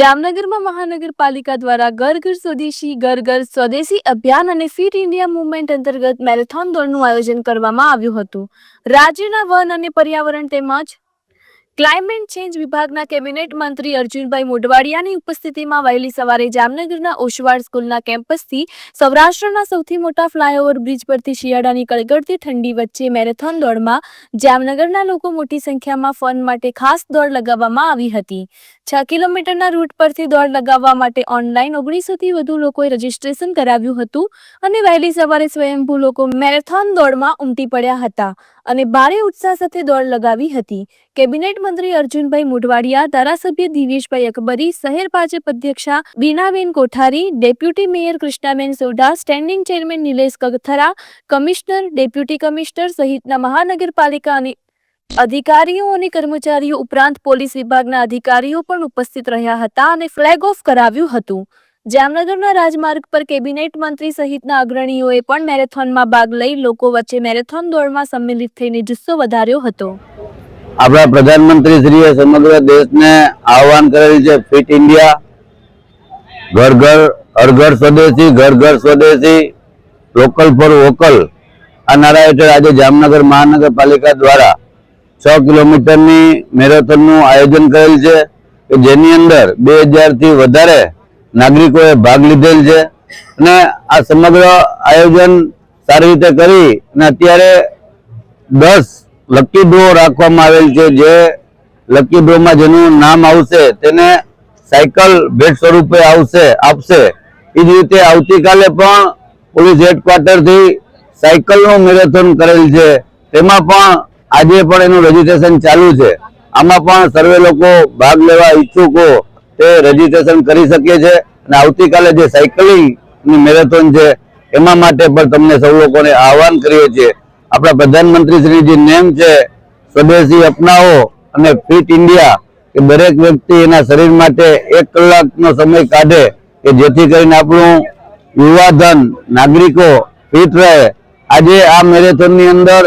જામનગરમાં મહાનગરપાલિકા દ્વારા ઘર ઘર સ્વદેશી ઘર ઘર સ્વદેશી અભિયાન અને ફિટ ઇન્ડિયા મુવમેન્ટ અંતર્ગત મેરેથોન દોડનું આયોજન કરવામાં આવ્યું હતું. રાજ્યના વન અને પર્યાવરણ તેમજ ક્લાઇમેટ ચેન્જ વિભાગના કેબિનેટ મંત્રી અર્જુનભાઈ મોઢવાડિયાની ઉપસ્થિતિમાં વહેલી સવારે જામનગરના ઓશવાડ સ્કૂલના કેમ્પસથી સૌરાષ્ટ્રના સૌથી મોટા ફ્લાયઓવર બ્રિજ પરથી શિયાળાની કડગડતી ઠંડી વચ્ચે મેરેથોન દોડમાં જામનગરના લોકો મોટી સંખ્યામાં ફન માટે ખાસ દોડ લગાવવામાં આવી હતી. છ કિલોમીટરના રૂટ પરથી દોડ લગાવવા માટે ઓનલાઈન ઓગણીસોથી વધુ લોકોએ રજીસ્ટ્રેશન કરાવ્યું હતું અને વહેલી સવારે સ્વયંભૂ લોકો મેરેથોન દોડમાં ઉમટી પડ્યા હતા અને ભારે ઉત્સાહ સાથે દોડ લગાવી હતી. કેબિનેટ મંત્રી અર્જુનભાઈ મોઢવાડિયા, ધારાસભ્ય દિનેશભાઈ અકબરી, શહેર ભાજપ અધ્યક્ષા Binaben Kothari, deputy mayor Krishnaben Sodha, standing chairman Nilesh Kagathara, commissioner, deputy commissioner સહિતના મહાનગરપાલિકા અને અધિકારીઓ અને કર્મચારીઓ ઉપરાંત પોલીસ વિભાગના અધિકારીઓ પણ ઉપસ્થિત રહ્યા હતા અને ફ્લેગ ઓફ કરાવ્યું હતું. જામનગરના રાજમાર્ગ પર કેબિનેટ મંત્રી સહિતના અગ્રણીઓએ પણ મેરેથોનમાં ભાગ લઈ લોકો વચ્ચે મેરેથોન દોડમાં સંમેલિત થઈને જુસ્સો વધાર્યો હતો. આપણા પ્રધાનમંત્રીશ્રીએ સમગ્ર દેશને આહવાન કરેલ છે, ફિટ ઇન્ડિયા. ઘર ઘર હર ઘર સ્વદેશી, ઘર ઘર સ્વદેશી, લોકલ ફોર વોકલ. આ નારા હેઠળ આજે જામનગર મહાનગરપાલિકા દ્વારા છ કિલોમીટરની મેરેથોનનું આયોજન કરેલ છે, કે જેની અંદર બે હજારથી વધારે નાગરિકોએ ભાગ લીધેલ છે. અને આ સમગ્ર આયોજન સારી રીતે કરી અને અત્યારે દસ લકી ડ્રો રાખવામાં આવેલ છે જે લકી ડ્રોમાં જેનું નામ આવશે તેને સાયકલ ભેટ સ્વરૂપે આવશે, આપશે. એ જ રીતે આવતીકાલે પણ પોલીસ હેડક્વાર્ટરથી સાયકલનું મેરેથોન કરેલ છે. તેમાં પણ આજે પણ એનું રજીસ્ટ્રેશન ચાલુ છે. આમાં પણ સર્વે લોકો ભાગ લેવા ઈચ્છુકો તે રજીસ્ટ્રેશન કરી શકે છે અને આવતીકાલે જે સાયકલિંગની મેરેથોન છે, એમાં માટે પણ તમને સૌ લોકોને આહવાન કરીએ છીએ. આપણા પ્રધાનમંત્રી શ્રી જે નેમ છે, સ્વદેશી અપનાવો અને ફિટ ઇન્ડિયા કે દરેક વ્યક્તિ એના શરીર માટે એક કલાકનો સમય કાઢે, કે જેથી કરીને આપણું યુવાધન નાગરિકો ફિટ રહે. આજે આ મેરેથોનની અંદર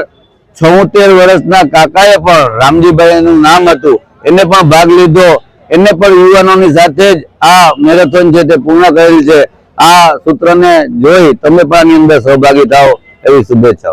છોતેર વર્ષના કાકાએ પણ રામજીભાઈનું નામ હતું. એને પણ ભાગ લીધો. એને પણ યુવાનોની સાથે જ આ મેરેથોન છે તે પૂર્ણ કરેલ છે, આ સૂત્રને જોઈ તમે પણ આની અંદર સહભાગી થાઓ, એવી શુભેચ્છાઓ.